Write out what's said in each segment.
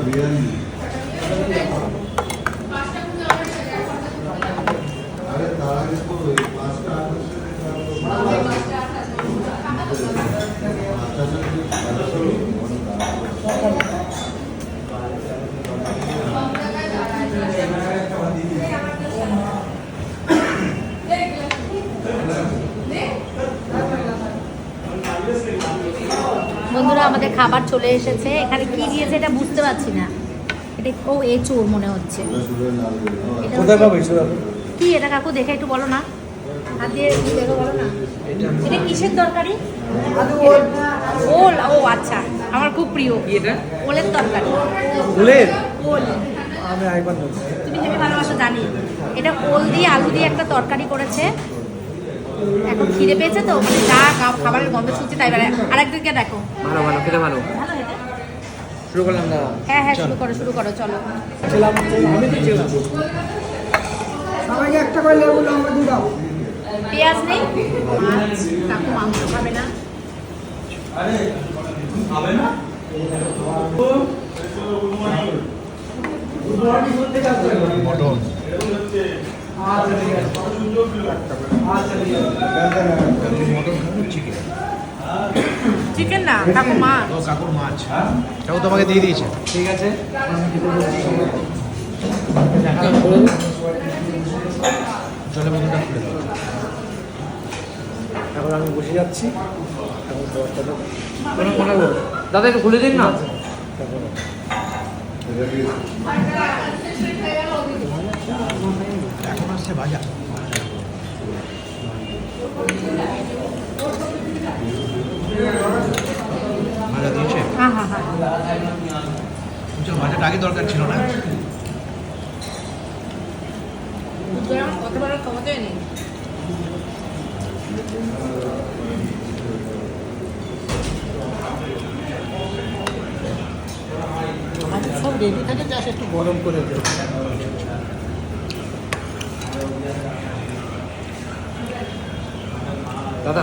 বিরিয়ানি আরে তার আগে তো বন্ধুরা আমাদের খাবার চলে এসেছে। এখানে কি দিয়েছে এটা বুঝতে পারছি না। এটা ও এ চোর মনে হচ্ছে। কি এটা কাকু দেখে একটু বলো না। হাত দিয়ে দেখো বলো না। এটা কিসের তরকারি? ওল। ও আচ্ছা। আমার খুব প্রিয়। এটা? ওলের তরকারি। ফুলের ওল। আমি আইবার তুমি হেবি ভালোবাসো জানি। এটা ওল দিয়ে আলু দিয়ে একটা তরকারি করেছে। এখন খিদে পেয়েছে তো মানে যা খাবারের গন্ধ শুনছি তাই বেড়ে আরেকদিনকে দেখো। ভালো ভালো খেতে ভালো। শুরু করলাম না হ্যাঁ হ্যাঁ শুরু করো শুরু করো চলো। সবাইকে একটা করে লেবু লঙ্কা দিয়ে দাও পেঁয়াজ নেই? মাছ? কাকু মাংস খাবে না। Mutton mutton. চিকেন চিকেন না কাকু মাছ। ও কাকুর মাছ। তাও তোমাকে দিয়ে দিয়েছে। ঠিক আছে। চলে বন্ধুটা খুলে দাও। এখন আমি বসে যাচ্ছি। এখন মনে দাদা একটু খুলে দিন না। এখন আসছে ভাজা ভাজা দিয়েছে হ্যাঁ হ্যাঁ হ্যাঁ দরকার ছিল না কত বড় ক্ষমতাই নেই রেডি থাকে জাস্ট একটু গরম করে দেবো। দাদা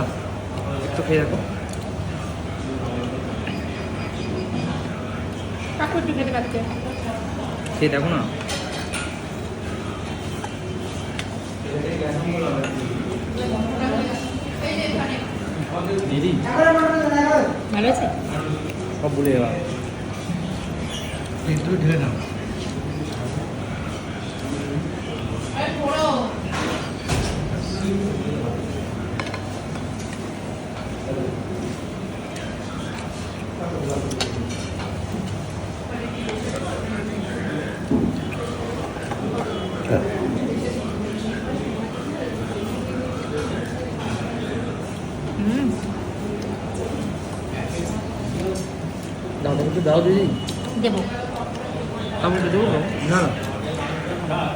একটু খেয়ে রাখো খেয়ে দেখো না। দিদি ভালো আছে? সব ভুলে যাওয়া একটু ঢেলে নাও হুম দাদা একটু দাও দিদি দেবো আমি একটু দেবো না না